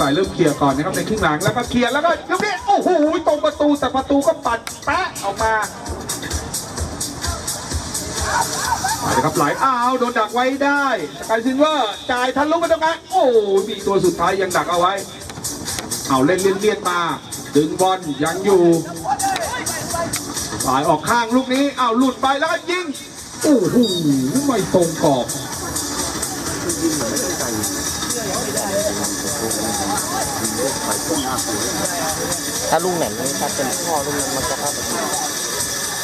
ฝ่ายเริ่มเคลียร์ก่อนนะครับในครึ่งหลังแล้วก็เคลียร์แล้วก็ลูกนี้โอ้โหตรงประตูแต่ประตูก็ปัดแปะออกมามาเลยครับไหลอ้าวโดนดักไว้ได้สกายซินเวอร์จ่ายทะลุมาตรงกลางโอ้มีตัวสุดท้ายยังดักเอาไว้ เอาเล่นเลียนเลียนมา ดึงบอลยังอยู่สายออกข้างลูกนี้อ้าวหลุดไปแล้วก็ยิงโอ้โหไม่ตรงกรอบ ถ้าลุงไหนถ้าเป็นพ่อลุงนั้นมันจะเข้าประตู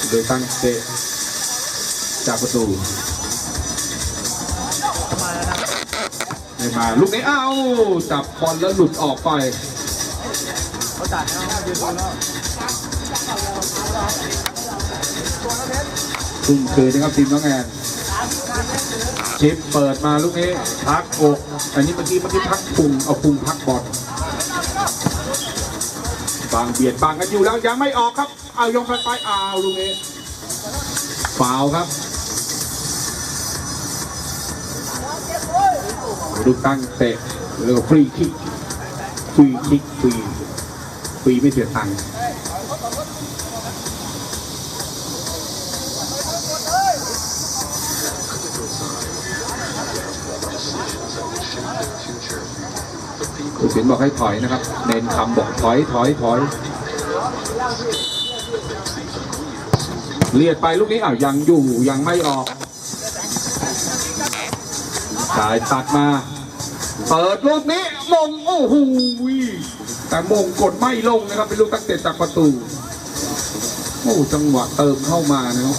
โดยตั้งเตะจากประตูไม่มาลูกนี้อ้าวจับบอลแล้วหลุดออกไปทุ่มคืนนะครับทีมน้องแอนชิปเปิดมาลูกนี้พักอกอันนี้เมื่อกี้เมื่อกี้พักพุงเอาพุงพักบอล บางเบียดบางกันอยู่แล้วยังไม่ออกครับ เอายงไปไปเอาลูกนี้ฟาวครับลูกตั้งเตะเรียกว่าฟรีคิกฟรีคิกฟรีฟรีไม่เสียตังค์ คุณศิลป์บอกให้ถอยนะครับ เน้นคำบอกถอยถอยถอยเลียดไปลูกนี้อ้าวยังอยู่ยังไม่ออกสายตัดมา เปิดลูกนี้มงโอ้โหแต่มงกดไม่ลงนะครับเป็นลูกตั้งเตะจากประตูโอ้จังหวะเติมเข้ามานะครับ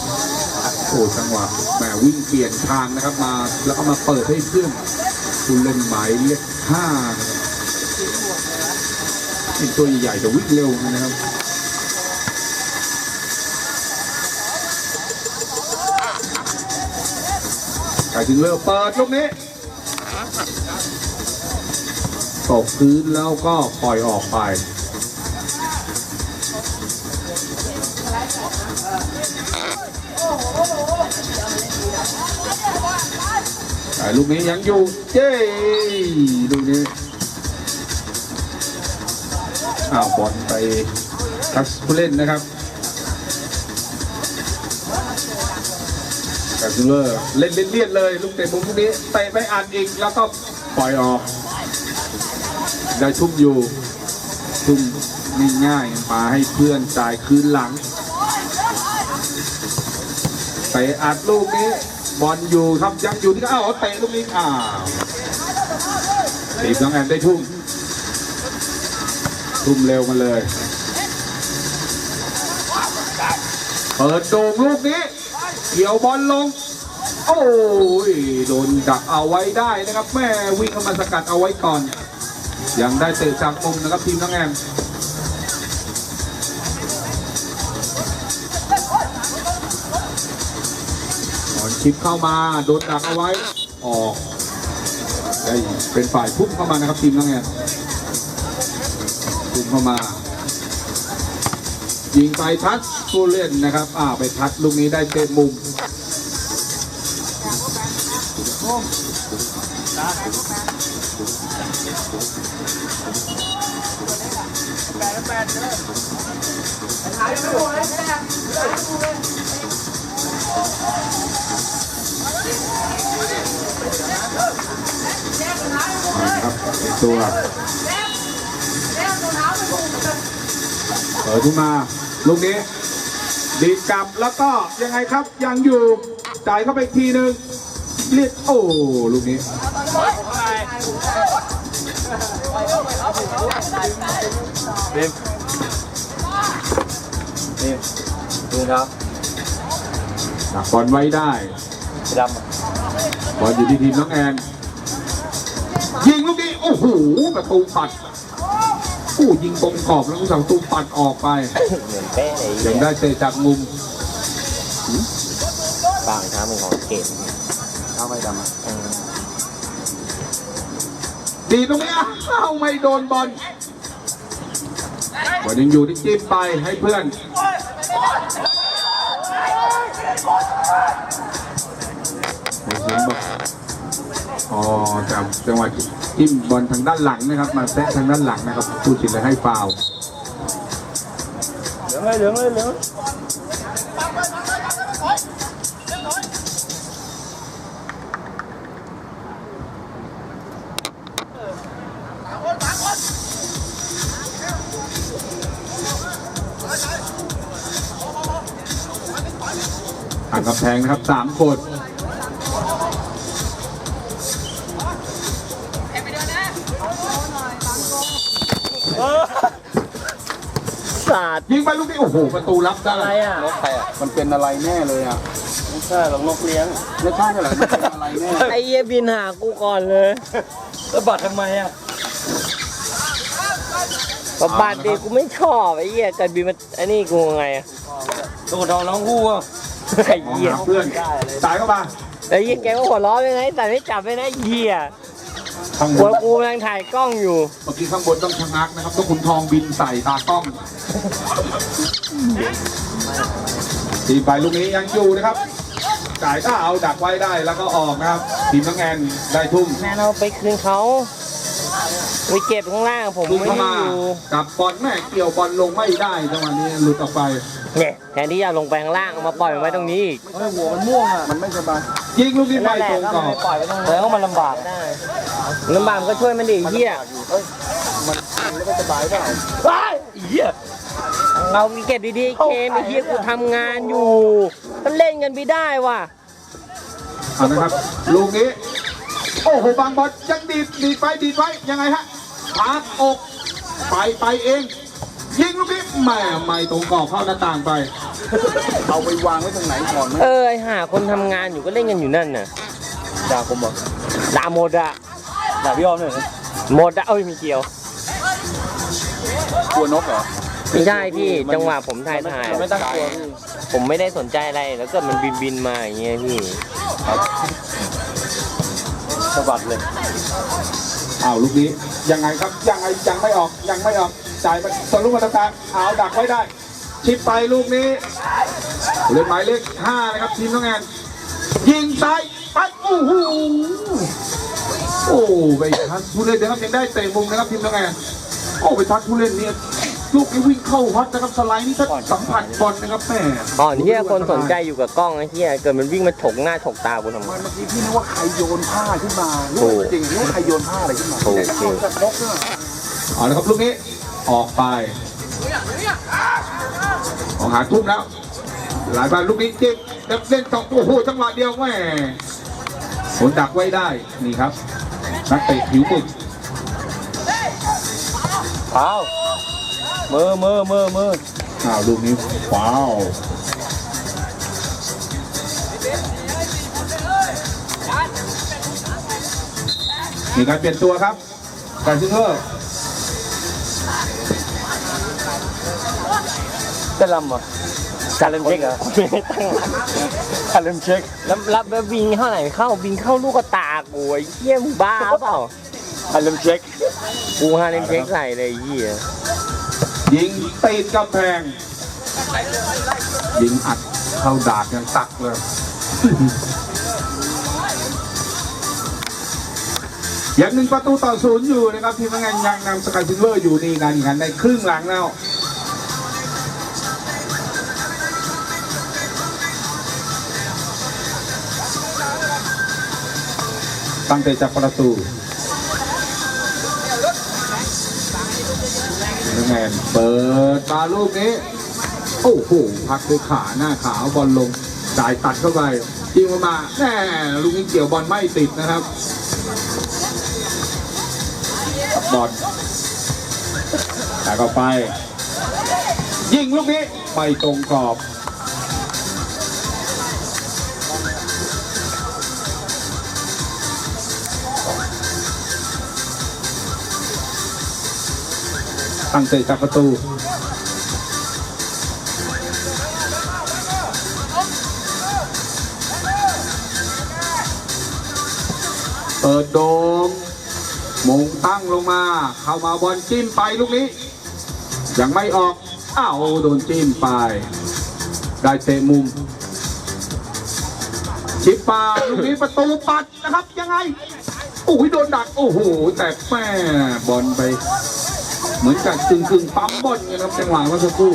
โอ้จังหวะแหมวิ่งเปลี่ยนทางนะครับมา แล้วก็มาเปิดให้เพื่อนคุณเล่นหมายเลขห้า เป็นตัวใหญ่แต่วิ่งเร็วนะครับไก่ถึงเลิกเปิดลูกนี้ตกพื้นแล้วก็ปล่อยออกไปแต่ลูกนี้ยังอยู่เจ้ลูนี้ อ้าวบอลไปทักผู้เล่นนะครับกับซิลเลอร์เล่นเลี่ยดเลย ลูกเตะมุมพวกนี้เตะไปอัดอีกแล้วก็ปล่อยออก ได้ทุ่มอยู่ทุ่มง่ายๆมาให้เพื่อนจ่ายคืนหลังเตะอัดลูกนี้บอลอยู่ครับยังอยู่ที่อ้าวเตะลูกนี้อ้าวทีมน้องแอนได้ทุ่ม ทุ่มเร็วมาเลย เปิดโด่งลูกนี้ เกี่ยวบอลลง โอ้ย โดนดักเอาไว้ได้นะครับ แม่วิ่งเข้ามาสกัดเอาไว้ก่อน ยังได้เตะจากมุมนะครับทีมน้องแอมบอลชิปเข้ามาโดนดักเอาไว้ ออกได้เป็นฝ่ายพุ่งเข้ามานะครับทีมน้องแอม พุ่งเข้ามา ยิงไปทัชผู้เล่นนะครับอ่าไปทัชลูกนี้ได้เตะมุมครับตัว เปิดขึ้นมาลูกนี้ดีดกลับแล้วก็ยังไงครับยังอยู่จ่ายเข้าไปอีกทีหนึ่งเรียกโอ้ลูกนี้เบมนี่ดูครับดักบอลไว้ได้สีดำอะบอลอยู่ที่ทีมน้องแอนยิงลูกนี้โอ้โหประตูปัด โอ้ยิงตรงกรอบแล้วก็สั่งตูปัดออกไปเหมือนเป๊ะเลยยังได้เตะจากมุมบางช้ามือของเกมเอาไปดำอะเออดีตรงนี้อ้าวไม่โดนบอลบอลยังอยู่ที่จิ้มไปให้เพื่อนในเสียงบอกอ๋อจังจังหวะ จิ้มบอลทางด้านหลังนะครับ มาแซะทางด้านหลังนะครับผู้สินเลยให้ฟาวล์เหลืองเลยเหลืองเลยเหลืองทางกำแพงนะครับสามคน สาด ยิงไปลูกนี้โอ้โหประตูรับได้อะไรอะ นกใครอะมันเป็นอะไรแน่เลยอะไม่ใช่หรอกนกเลี้ยงไม่ใช่เหรอมันเป็นอะไรแน่ไอ้เหี้ยบินหากูก่อนเลยแล้วบัดทำไมอะบาดดีกูไม่ชอบไอ้เหี้ยเกิดบินมาไอ้นี่กูไงอะตัวทองน้องกูอะไอ้มองเหี้ยหาเพื่อนสายเข้ามาไอ้เหี้ยแกก็หัวล้อไปไงแต่ไม่จับไปนะไอ้เหี้ย ข้างบหัวนกูกำลังถ่ายกล้องอยู่ เมื่อกี้ข้างบนต้องชะงักนะครับต้องขุนทองบินใส่ตากล้องทีไปลูกนี้ยังอยู่นะครับ จ่ายก็เอาดักไว้ได้แล้วก็ออกนะครับ ทีมน้องแอนได้ทุ่ม แม่เราไปคืนเขา ไปเก็บข้างล่างผมลูกไม่เข้าได้มาอยู่กับบอลแม่เกี่ยวบอลลงไม่ได้จังหวะนี้หลุดออกไป เนี่ยแทนที่จะลงไปข้างล่างเอามาปล่อยมันไว้ตรงนี้อีกเฮ้ยหัวมันม่วงอะมันไม่สบายยิงลูกนี้ไปตรงกรอบปล่อยไว้ตรงนี้แล้วก็มันลำบากได้ลำบากมันก็ช่วยมันดิเหี้ยมันมันไม่สบายเปล่าว้ายเหี้ยเราเก็บดีๆเกมไอ้เหี้ยกูทำงานอยู่มันเล่นกันไม่ได้ว่ะเอานะครับลูกนี้ โอ้โหบางบอลยังดีดดีดไปดีดไว้ยังไงฮะพาสอกไปไปเอง ยิงลูกนี้แหม่ไม่ตรงกรอบเข้าหน้าต่างไป เอาไปวางไว้ตรงไหนก่อนไหมเออไอ้หาคนทำงานอยู่ก็เล่นกันอยู่นั่นน่ะด่าผมบอกด่าหมดอะด่าพี่ออมหน่อยนะหมดอะเอ้ยมีเกี่ยวกลัวนกเหรอไม่ใช่พี่จังหวะผมถ่ายถ่ายไม่ตั้งตัวพี่ผมไม่ได้สนใจอะไรแล้วเกิดมันบินบินๆมาอย่างเงี้ยพี่ สะบัดเลยอ้าวลูกนี้ยังไงครับยังไงยังไม่ออกยังไม่ออกจ่ายไปสลุกมาตรกางเอาดักไว้ได้ ชิดไปลูกนี้เล่นหมายเลขห้านะครับทีมน้องแอนยิงซ้ายไปโอ้โหโอ้ไปทัดผู้เล่นนะครับยังได้เตะมุมนะครับทีมน้องแอนโอ้ไปทัดผู้เล่นเนี่ย ลูกนี้วิ่งเข้าวัดนะครับสไลด์นี่ถ้าสัมผัสบอลนะครับแม่อ๋อเฮียคนสนใจอยู่กับกล้องไอ้เฮียเกิดมันวิ่งมาฉกหน้าฉกตากูทำไมมันเมื่อกี้พี่นึกว่าใครโยนผ้าขึ้นมาโอ้จริงนึกว่าใครโยนผ้าอะไรขึ้นมาโอ้แต่โยนจากนกเนี่ยเอาละครับลูกนี้ออกไปออกหาทุ่มแล้ว หลายบาลลูกนี้เจ๊กเล่นต่อโอ้โหจังหวะเดียวแม่ผลดักไว้ได้นี่ครับนักเตะผิวปึกเท้า มือมือมือมืออ้าวลูกนี้ว้าวมีการเปลี่ยนตัวครับการซิงเกอร์จะลำเหรอชาเลนเช็คเหรอไม่ได้ตั้งหลักคาเลมเช็คแล้วรับแล้วบินเข้าไหนเข้าบินเข้าลูกกระตากูไอ้เฮียมึงบ้าเปล่าคาเลมเช็คกูฮาเลนเช็คใส่เลยไอ้เฮีย ยิงตีดกำแพง ยิงอัดเข้าดากยังตักเลยอย่างหนึ่งประตูต่อศูนย์อยู่นะครับ ทีมงานยังนำสกายซิลเวอร์อยู่ในการแข่งขันในครึ่งหลังแล้วตั้งแต่จากประตู ทีมงานเปิดมาลูกนี้ โอ้โหพักด้วยขาหน้าขาวบอลลงจ่ายตัดเข้าไปยิงมาแน่ลูกนี้เกี่ยวบอลไม่ติดนะครับบอลแต่ก็ไป ยิงลูกนี้ ไปตรงกรอบ ตั้งเตะจากประตูเปิดโดมมงตั้งลงมา เข้ามาบอลจิ้มไปลูกนี้ ยังไม่ออก อ้าวโดนจิ้มไป ได้เตะมุม ชิปปาลูกนี้ประตูปัดนะครับยังไงโอ้ยโดนดัก โอ้โห แต่แม่บอลไป เหมือนกับกึ่งกึ่งปั๊มบอลไงครับจังหวะเมื่อสักครู่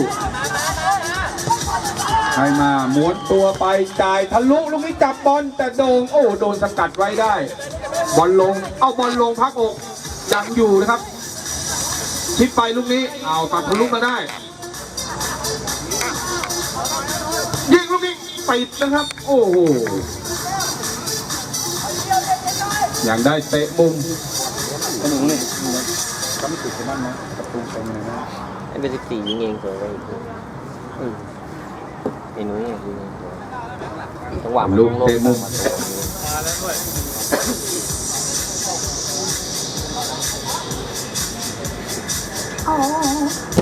ใครมาม้วนตัวไปจ่ายทะลุลูกนี้จับบอลแต่โดงโอ้โดนสกัดไว้ได้ บอลลงเอาบอลลงพักอกยังอยู่นะครับ ชิดไปลูกนี้เอาตัดทะลุมาได้ยิงลูกนี้ปิดนะครับ โอ้โหยังได้เตะมุมก็หนูนี่ ก็ไม่ติดกับบ้านนะกับตูเต็มเลยนะไอ้เป็นสิบสี่ยิงเองสวยไปอีกอืมไอ้หนุ่ยยิงเองสวยจังหวะมันลูกโล่งเตะมุมๆมาตัวนี้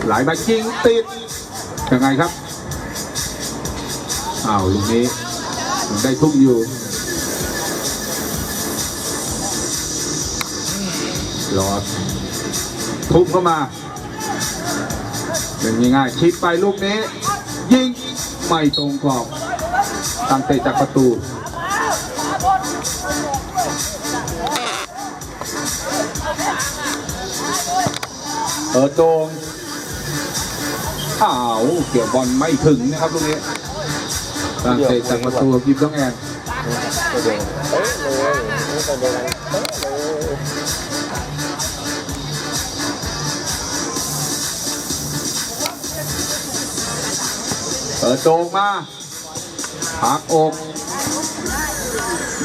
ไหลมายิงติดยังไงครับอ้าวลูกนี้ยังได้ทุ่มอยู่รอด ทุ่มเข้ามาเป็นง่ายๆชิดไปลูกนี้ ยิงไม่ตรงกรอบตั้งเตะจากประตูเออโดงอ้าวเกี่ยวบอลไม่ถึงนะครับลูกนี้ตั้งเตะจากประตูยิบต้องแอน ปิดโด่งมาหักอก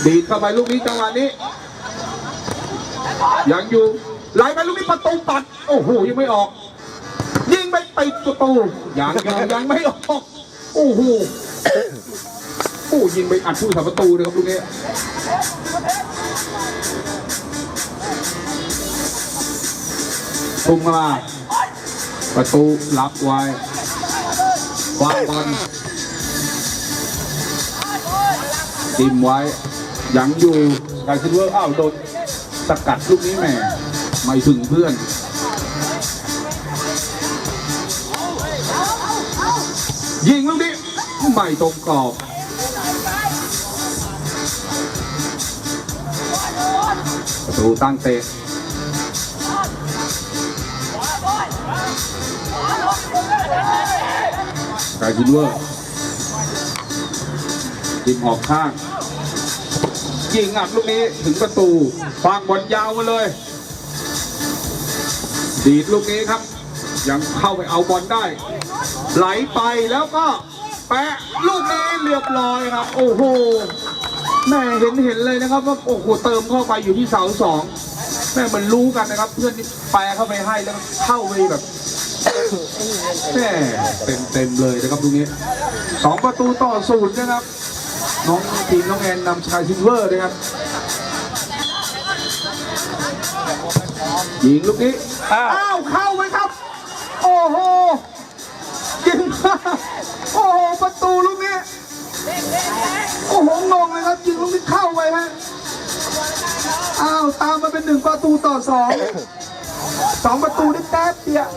ดีดเข้าไปลูกนี้จังหวะนี้ ยังอยู่ไหลไปลูกนี้ประตูตัด โอ้โหยังไม่ออก ยิงไปติดประตูยังยังยังไม่ออก โอ้โหโอ้ยิงไปอัดผู้สาประตูเลยครับลูกนี้ทุ่มมาประตูรับไว้ วางบอลดิมไว้ยังอยู่กายซิเวอร์อ้าวโดนสกัดลูกนี้แหม่ไม่ถึงเพื่อนยิงลูกนี้ไม่ตรงกรอบประตูตั้งเตะายซิลเวอร์ยิงออกข้างยิงอัดลูกนี้ถึงประตูฟางบอลยาวมาเลย ดีดลูกนี้ครับ ยังเข้าไปเอาบอลได้ ไหลไปแล้วก็แปะลูกนี้เรียบร้อยครับ โอ้โหแม่เห็นเห็นเลยนะครับว่าโอ้โหเติมเข้าไปอยู่ที่เสาสองแม่มันรู้กันนะครับ เพื่อนที่แปะเข้าไปให้แล้วเข้าไปแบบ แม่เต็มเต็มๆเลยนะครับตรงนี้สองประตูต่อศูนย์นะครับ น้องทีมน้องแอนนำชายซิลเวอร์นะครับยิงลูกนี้ อ้าว เข้าไหมครับ โอ้โหยิงโอ้โห ประตูลูกนี้โอ้โหงงเลยครับยิงลูกนี้เข้าไปฮะอ้าว ตามมาเป็นหนึ่งประตูต่อสองสองประตูได้แป๊บเดียว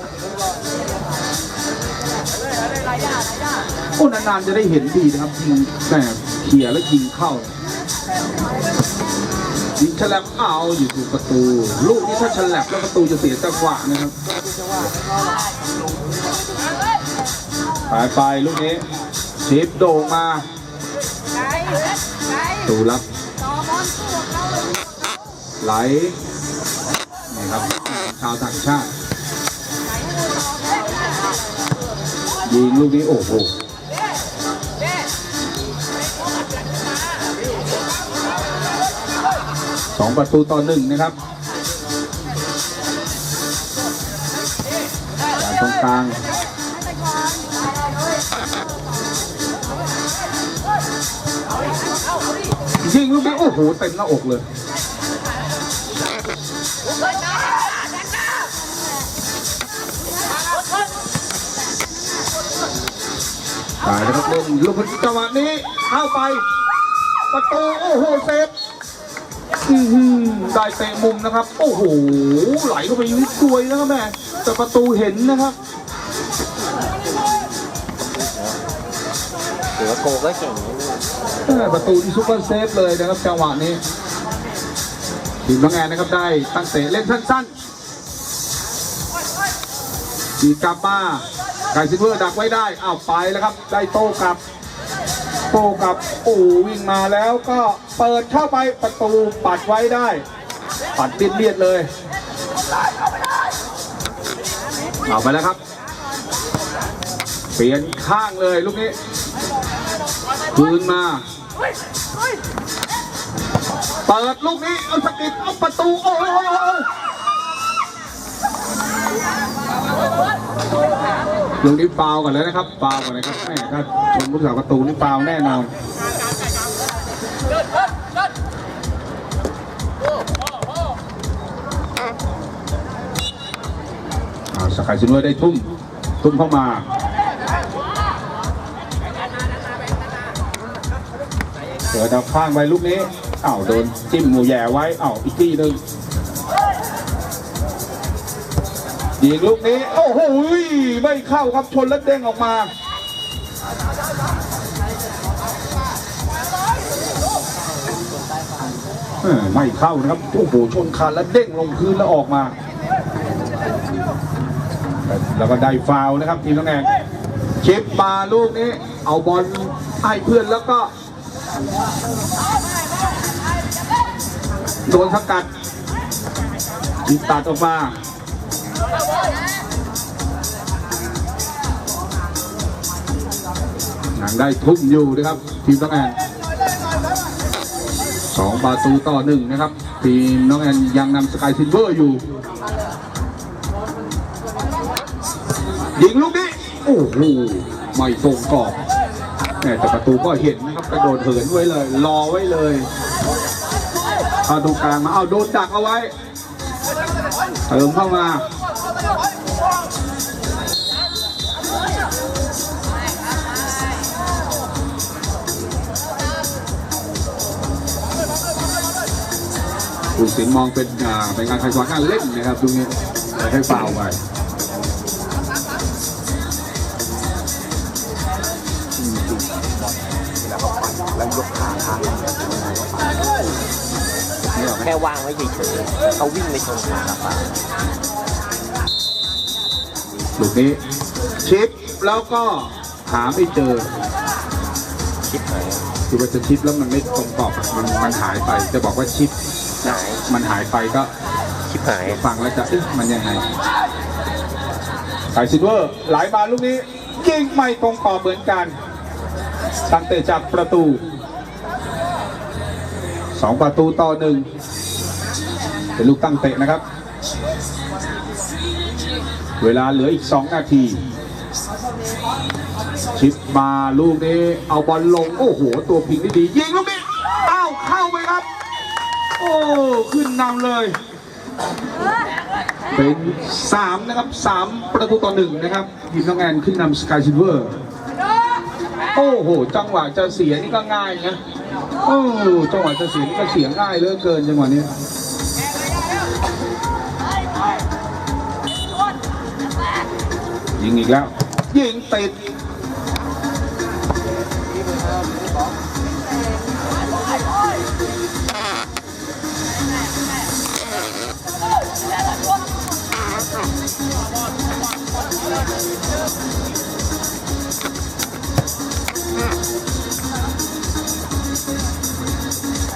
โอ้นานๆจะได้เห็นดีนะครับยิงแต่เขี่ยแล้วยิงเข้ายิงฉลับเอาอยู่ถูกประตู ลูกนี้ถ้าฉลับแล้วประตูจะเสียจังหวะนะครับไปไปลูกนี้ชิปโด่งมาตูรับไหลนี่ครับชาวต่างชาติ ยิงลูกนี้โอ้โหสองประตูต่อหนึ่งนะครับจากตรงกลางยิงลูกนี้โอ้โหเต็มหน้าอกเลย ตายแล้วครับเล่นลูกจังหวะนี้เข้าไป ประตูโอ้โหเซฟอื้อหือได้เตะมุมนะครับ โอ้โหไหลเข้าไปนิดกลวยนะครับแม่แต่ประตูเห็นนะครับถือว่าโกก็เก่งนะแม่ประตูที่ซุปเปอร์เซฟเลยนะครับจังหวะนี้ทีมน้องแอนนะครับได้ตั้งเตะเล่นสั้นๆ ดีกลับมาไก่ซิลเวอร์ดักไว้ได้อ้าวไปแล้วครับ ได้โต้กลับ โต้กลับโอ้วิ่งมาแล้วก็เปิดเข้าไปประตูปัดไว้ได้ ปัดเลียดๆเลยเอาไปแล้วครับ เปลี่ยนข้างเลยลูกนี้คืนมาเปิดลูกนี้เอาสกิดเอาประตู โอ้ย ลูกนี้ฟาวก่อนเลยนะครับฟาวก่อนเลยครับแม่ถ้าชนลูกสาวประตูนี่ฟาวแน่นอนสกายซินเวอร์ได้ทุ่ม ทุ่มเข้ามาเปิดเอาข้างไปลูกนี้อ้าวโดนจิ้มหมูแย่ไว้อ้าวอีกทีหนึ่ง ยิงลูกนี้โอ้โหไม่เข้าครับชนแล้วเด้งออกมาไม่เข้านะครับโอ้โหชนคานแล้วเด้งลงพื้นแล้วออกมา แล้วก็ได้ฟาวนะครับทีมน้องแอนชิปมาลูกนี้ เอาบอลให้เพื่อนแล้วก็โดนสกัดยิงตัดออกมาังได้ทุ่มอยู่นะครับ ทีมน้องแอนสองประตูต่อหนึ่งนะครับ ทีมน้องแอนยังนำสกายซิลเวอร์อยู่ ยิงลูกนี้ โอ้โหไม่ตรงกรอบแหม่แต่ประตูก็เห็นนะครับกระโดดเหินไว้เลย รอไว้เลยเอาตรงกลางมาเอาโดนดักเอาไว้เติมเข้ามา ผู้สินมองเป็นอ่าเป็นงานใครสอนงานเล่นนะครับตรงนี้ให้ฟาวล์ไปแล้วยกขาขาแค่วางไว้เฉยๆเขาวิ่งไปชนขาเปล่าลูกนี้ชิปแล้วก็หาไม่เจอชิปหายคือว่าจะชิปแล้วมันไม่ตรงกรอบอะมันมันหายไปจะบอกว่าชิป หายมันหายไปก็ชิปหายฟังแล้วจะเอ๊ะมันยังไงสายซิลเวอร์ไหลมาลูกนี้ ยิงไม่ตรงกรอบเหมือนกัน ตั้งเตะจากประตูสองประตูต่อหนึ่งเป็นลูกตั้งเตะนะครับ เวลาเหลืออีก2นาที ชิปมาลูกนี้ เอาบอลลง โอ้โห ตัวพิงได้ดี ยิงลูกนี้ อ้าว เข้าไปครับ โอ้ ขึ้นนำเลย เป็นสามนะครับสามประตูต่อหนึ่งนะครับทีมน้องแอนขึ้นนำสกายซิลเวอร์ โอ้โห จังหวะจะเสียนี่ก็ง่ายนะ โอ้จังหวะจะเสียนี่ก็เสียง่ายเหลือเกินจังหวะนี้ยิงอีกแล้ว ยิงติด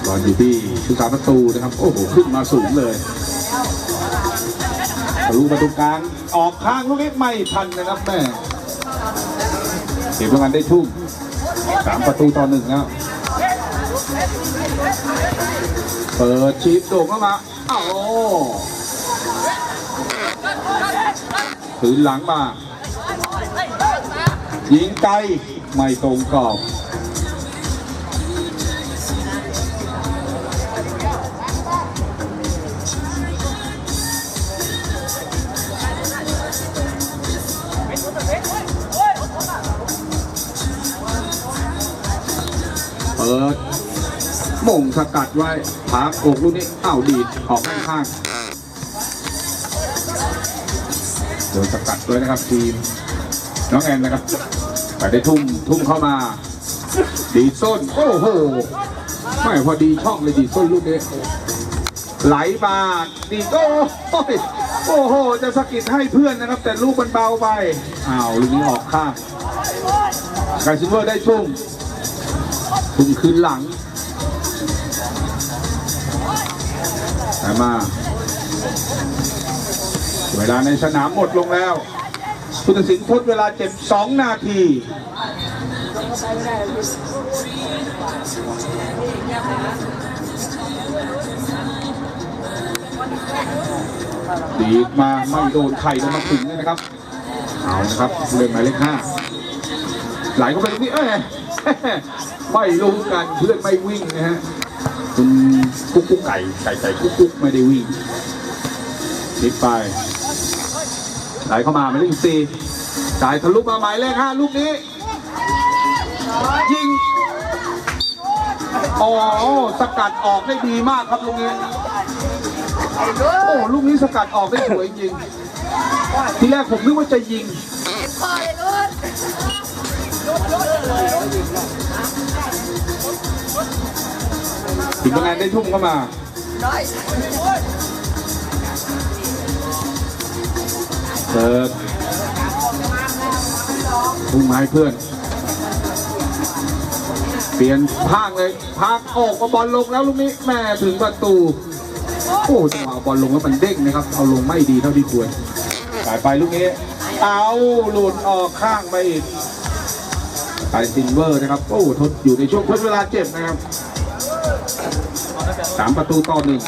บอลอยู่ที่ชุดสามประตูนะครับ โอ้โห ขึ้นมาสูงเลยทะลุประตูกลาง ออกข้างลูกนี้ไม่ทันนะครับแม่เก็บรางวัลได้ทุ่มสามประตูต่อหนึ่งแล้วเปิดชีฟโด่งเข้ามา อ้าว ถืนหลังมา ยิงไกล ไม่ตรงกรอบเปิดหม่งสกัดไว้ผากอกลูกนี้อ้าวดีดออกข้างๆ โดนสกัดด้วยนะครับทีมน้องแอนนะครับแต่ได้ทุ่มทุ่มเข้ามา ดีส้นโอ้โหไม่พอดีช่องเลยดีส้นลูกนี้ไหลมาดีโอ้ยโอ้โห จะสะกิดให้เพื่อนนะครับ แต่ลูกมันเบาไปอ้าวลูกนี้ออกข้างไกซิเวอร์ได้ชุ่มชุ่มคืนหลังแต่มา เวลาในสนามหมดลงแล้วพุทธศิลป์ทดเวลาเจ็บสองนาที ดีมาไม่โดนไข่ลงมาถึงเลยนะครับ เอานะครับเรื่องหมายเลขห้าไหลเข้าไปตรงนี้เอ้ยไม่รู้กันเพื่อนไม่วิ่งนะฮะคุณกุ๊กกุ๊กไก่ไก่ไก่กุ๊กกุ๊กไม่ได้วิ่งนิดไป ไหลเข้ามาหมายเลขสี่จ่ายทะลุมาหมายเลขห้าลูกนี้ ยิงอ๋อสกัดออกได้ดีมากครับลูกนี้โอ้ลูกนี้สกัดออกได้สวยจริงทีแรกผมนึกว่าจะยิงถึงงานได้ทุ่มเข้ามา เปิร์ดทุ่มมาให้เพื่อน เปลี่ยนพางเลยพางออกมาบอลลงแล้วลูกนี้แม่ถึงประตู โอ้จังหวะเอาบอลลงแล้วมันเด้งนะครับ เอาลงไม่ดีเท่าที่ควรสายไปลูกนี้ เอาหลุดออกข้างไปอีกไปซินเวอร์นะครับ โอ้ทดอยู่ในช่วงทดเวลาเจ็บนะครับสามประตูต่อหนึ่ง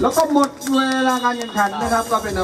แล้วก็หมดเวลาการแข่งขันนะครับก็เป็น